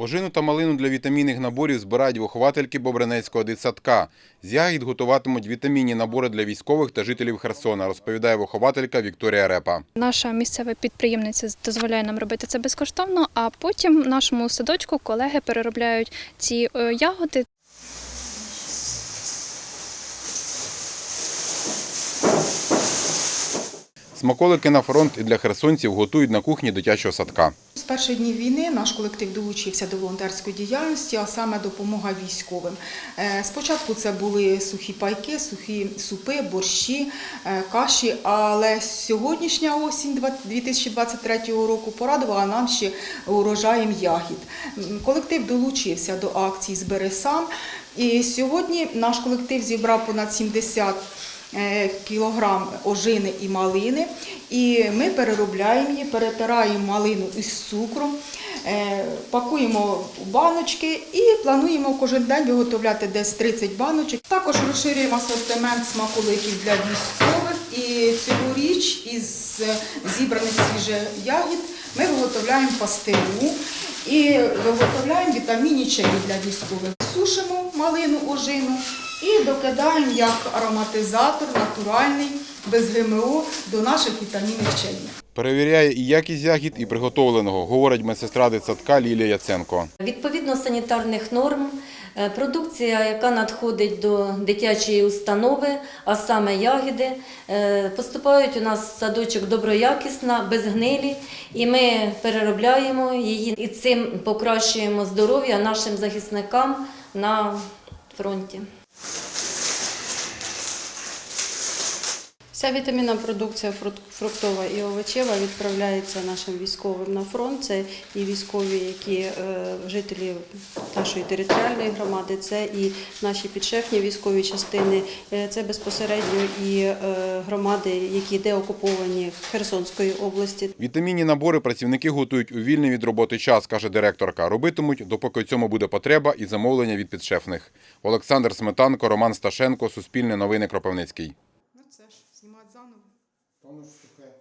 Ожину та малину для вітамінних наборів збирають виховательки Бобринецького дитсадка. З ягід готуватимуть вітамінні набори для військових та жителів Херсона, розповідає вихователька Вікторія Репа. Наша місцева підприємниця дозволяє нам робити це безкоштовно, а потім в нашому садочку колеги переробляють ці е, ягоди. Смаколики на фронт і для херсонців готують на кухні дитячого садка. З перших днів війни наш колектив долучився до волонтерської діяльності, а саме допомога військовим. Е, Спочатку це були сухі пайки, сухі супи, борщі, е, каші, але сьогоднішня осінь два- 2023 року порадувала нам ще урожаєм ягід. Колектив долучився до акції «Збери сам», і сьогодні наш колектив зібрав понад 70 е, кілограм ожини і малини, і ми переробляємо її, перетираємо малину із цукром, е, пакуємо у баночки і плануємо кожен день виготовляти десь 30 баночок. Також розширюємо асортимент смаколиків для військових. І цьогоріч із е, зібраних свіже ягід ми виготовляємо пастилу і виготовляємо вітамінні чаї для військових. Сушимо малину ожину і докидаємо як ароматизатор натуральний, без ГМО до наших вітамінних чаїв. Перевіряє і якість ягід, і приготовленого, говорить медсестра дитсадка Лілія Яценко. Відповідно санітарних норм, е, продукція, яка надходить до дитячої установи, а саме ягіди, е, поступають у нас в садочок доброякісна, без гнилі, і ми переробляємо її і цим покращуємо здоров'я нашим захисникам на фронті. you Вся вітамінна продукція фруктова і овочева відправляється нашим військовим на фронт. Це і військові, які е, жителі нашої територіальної громади, це і наші підшефні військові частини, е, це безпосередньо і е, громади, які деокуповані Херсонської області. Вітамінні набори працівники готують у вільний від роботи час, каже директорка. Робитимуть, допоки в цьому буде потреба і замовлення від підшефних. Олександр Сметанко, Роман Сташенко, Суспільне новини Кропивницький. Vamos